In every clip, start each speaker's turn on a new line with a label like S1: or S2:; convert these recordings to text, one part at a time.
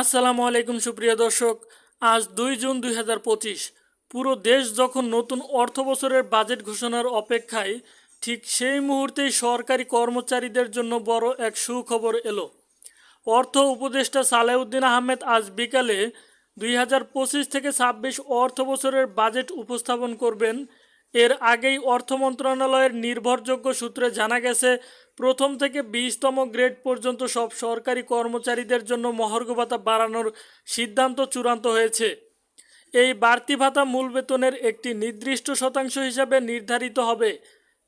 S1: আসসালামু আলাইকুম, সুপ্রিয় দর্শক। আজ দুই জুন দুই হাজার পঁচিশ। পুরো দেশ যখন নতুন অর্থ বছরের বাজেট ঘোষণার অপেক্ষায়, ঠিক সেই মুহূর্তেই সরকারি কর্মচারীদের জন্য বড় এক সুখবর এলো। অর্থ উপদেষ্টা সালেউদ্দিন আহমেদ আজ বিকালে দুই হাজার পঁচিশ থেকে ছাব্বিশ অর্থ বছরের বাজেট উপস্থাপন করবেন এর আগেই অর্থ মন্ত্রণালয়ের নির্ভরযোগ্য সূত্রে জানা গেছে, প্রথম থেকে বিশতম গ্রেড পর্যন্ত সব সরকারি কর্মচারীদের জন্য মহার্ঘ ভাতা বাড়ানোর সিদ্ধান্ত চূড়ান্ত হয়েছে। এই বাড়তি ভাতা মূল বেতনের একটি নির্দিষ্ট শতাংশ হিসাবে নির্ধারিত হবে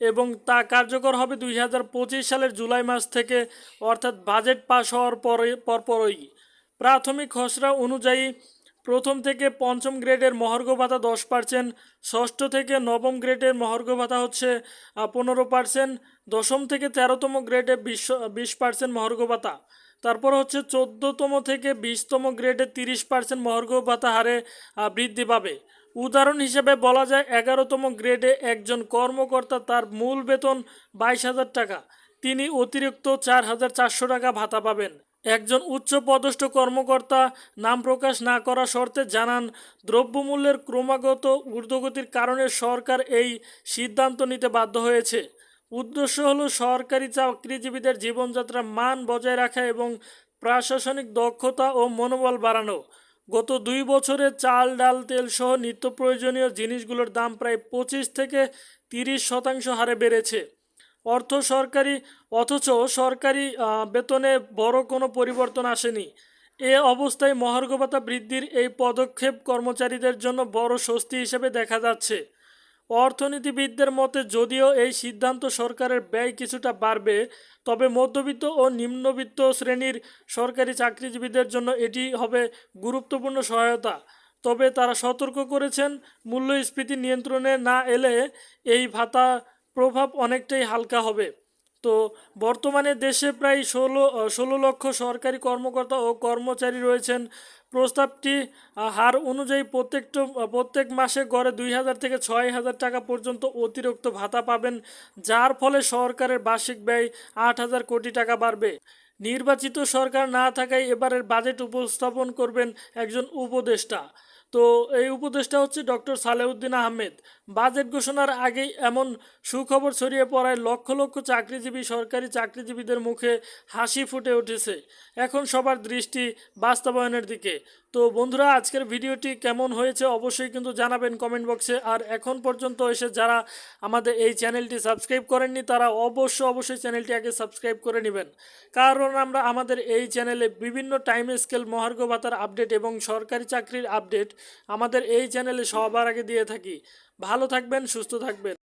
S1: এবং তা কার্যকর হবে দুই হাজার পঁচিশ সালের জুলাই মাস থেকে, অর্থাৎ বাজেট পাশ হওয়ার পরে, পরপরই। প্রাথমিক খসড়া অনুযায়ী প্রথম থেকে পঞ্চম গ্রেডের মহার্ঘ ভাতা দশ পার্সেন্ট, ষষ্ঠ থেকে নবম গ্রেডের মহার্ঘ ভাতা হচ্ছে পনেরো পার্সেন্ট, দশম থেকে তেরোতম গ্রেডে বিশ বিশ পার্সেন্ট মহার্ঘ ভাতা। তারপর হচ্ছে চোদ্দতম থেকে বিশতম গ্রেডে তিরিশ পার্সেন্ট মহার্ঘ ভাতা হারে বৃদ্ধি পাবে। উদাহরণ হিসেবে বলা যায় এগারোতম গ্রেডে একজন কর্মকর্তা তার মূল বেতন বাইশ হাজার টাকা, তিনি অতিরিক্ত চার হাজার চারশো টাকা ভাতা পাবেন। একজন উচ্চ পদস্থ কর্মকর্তা নাম প্রকাশ না করা শর্তে জানান, দ্রব্যমূল্যের ক্রমাগত ঊর্ধ্বগতির কারণে সরকার এই সিদ্ধান্ত নিতে বাধ্য হয়েছে। উদ্দেশ্য হলো সরকারি চাকরিজীবীদের জীবনযাত্রার মান বজায় রাখা এবং প্রশাসনিক দক্ষতা ও মনোবল বাড়ানো। গত দুই বছরে চাল, ডাল, তেল সহ নিত্য প্রয়োজনীয় জিনিসগুলোর দাম প্রায় পঁচিশ থেকে তিরিশ শতাংশ হারে বেড়েছে। অর্থ সরকারি, অথচ সরকারি বেতনে বড় কোনো পরিবর্তন আসেনি। এ অবস্থায় মহার্ঘ ভাতা বৃদ্ধির এই পদক্ষেপ কর্মচারীদের জন্য বড় স্বস্তি হিসেবে দেখা যাচ্ছে। অর্থনীতিবিদদের মতে, যদিও এই সিদ্ধান্ত সরকারের ব্যয় কিছুটা বাড়বে, তবে মধ্যবিত্ত ও নিম্নবিত্ত শ্রেণির সরকারি চাকরিজীবীদের জন্য এটি হবে গুরুত্বপূর্ণ সহায়তা। তবে তারা সতর্ক করেছেন, মূল্যস্ফীতি নিয়ন্ত্রণে না এলে এই ভাতা প্রভাব অনেকটাই হালকা হবে। তো বর্তমানে দেশে প্রায় ষোলো ষোলো লক্ষ সরকারি কর্মকর্তা ও কর্মচারী রয়েছেন। প্রস্তাবটি হার অনুযায়ী প্রত্যেকটা প্রত্যেক মাসে গড়ে দুই হাজার থেকে ছয় হাজার টাকা পর্যন্ত অতিরিক্ত ভাতা পাবেন, যার ফলে সরকারের বার্ষিক ব্যয় আট হাজার কোটি টাকা বাড়বে। নির্বাচিত সরকার না থাকায় এবারের বাজেট উপস্থাপন করবেন একজন উপদেষ্টা। তো এই উপদেষ্টা হচ্ছে ডক্টর সালেউদ্দিন আহমেদ। বাজেট ঘোষণার আগেই এমন সুখবর ছড়িয়ে পড়ায় লক্ষ লক্ষ চাকরিজীবী সরকারি চাকরিজীবীদের মুখে হাসি ফুটে উঠেছে। এখন সবার দৃষ্টি বাস্তবায়নের দিকে। তো বন্ধুরা, আজকের ভিডিওটি কেমন হয়েছে অবশ্যই কিন্তু জানাবেন কমেন্ট বক্সে। আর এখন পর্যন্ত এসে যারা আমাদের এই চ্যানেলটি সাবস্ক্রাইব করেননি, তারা অবশ্য অবশ্যই চ্যানেলটি আগে সাবস্ক্রাইব করে নেবেন। কারণ আমরা আমাদের এই চ্যানেলে বিভিন্ন টাইম স্কেল, মহার্ঘ ভাতার আপডেট এবং সরকারি চাকরির আপডেট আমাদের এই চ্যানেলে সবার আগে দিয়ে থাকি। ভালো থাকবেন, সুস্থ থাকবেন।